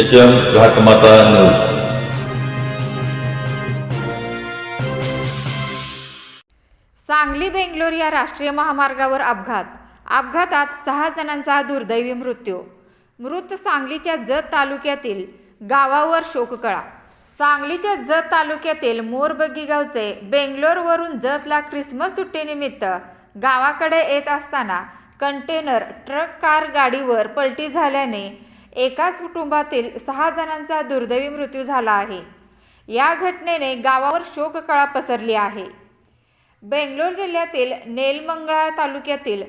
H M Ghatmata news Sangli Bangalore या राष्ट्रीय महामार्गावर अपघात. अपघातात सहा जणांचा दुर्दैवी मृत्यू. मृत सांगलीच्या जत तालुक्यातील गावावर शोककळा. सांगलीच्या जत तालुक्यातील मोरबग्गी गावचे बेंगलोरवरून जतला ख्रिसमस सुट्टीनिमित्त गावाकडे येत असताना कंटेनर ट्रक कार गाडीवर पलटी झाल्याने एकाच कुटुंबातील सहा जणांचा दुर्दैवी मृत्यू झाला आहे. या घटनेने गावावर शोककळा पसरली आहे. बेंगलोर जिल्ह्यातील नेलमंगळा तालुक्यातील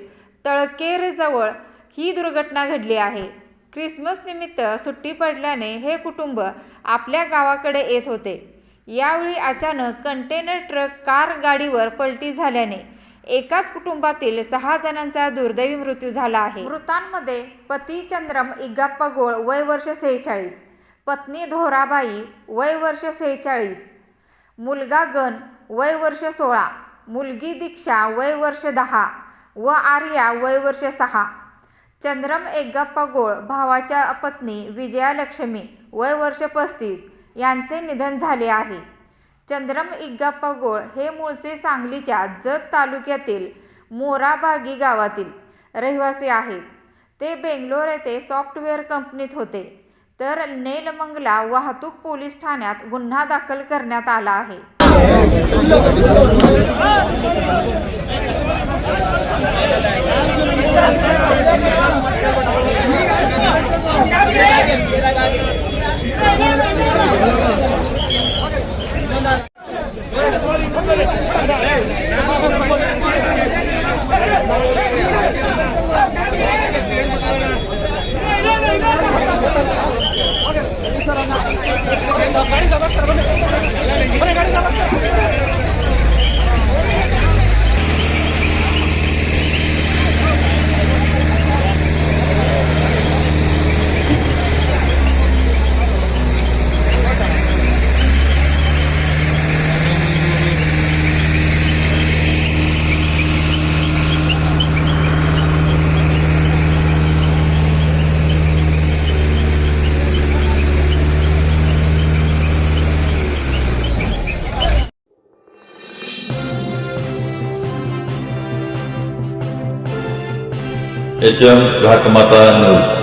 तळकेरजवळ ही दुर्घटना घडली आहे. ख्रिसमस निमित्त सुट्टी पडल्याने हे कुटुंब आपल्या गावाकडे येत होते. यावेळी अचानक कंटेनर ट्रक कार गाडीवर पलटी झाल्याने एकाच कुटुंबातील सहा जणांचा दुर्दैवी मृत्यू झाला आहे. मृतांमध्ये पती चंद्रम इगाप्पा गोळ वय वर्ष सेहेचाळीस. पत्नी धोराबाई वय वर्ष सेहेचाळीस. मुलगा गण वय वर्ष सोळा. मुलगी दीक्षा वय वर्ष दहा. व आर्या वय वर्ष सहा. चंद्रम एग्गाप्पा गोळ भावाच्या पत्नी विजयालक्ष्मी वय वर्ष पस्तीस. यांचे निधन झाले आहे. चंद्रम इग्गाप्पा गोळ हे मूळचे सांगलीच्या जत तालुक्यातील मोराबागी गावातील रहिवासी आहेत. ते बेंगलोर येथे सॉफ्टवेअर कंपनीत होते. तर नेलमंगला वाहतूक पोलीस ठाण्यात गुन्हा दाखल करण्यात आला आहे. H M Ghatmata news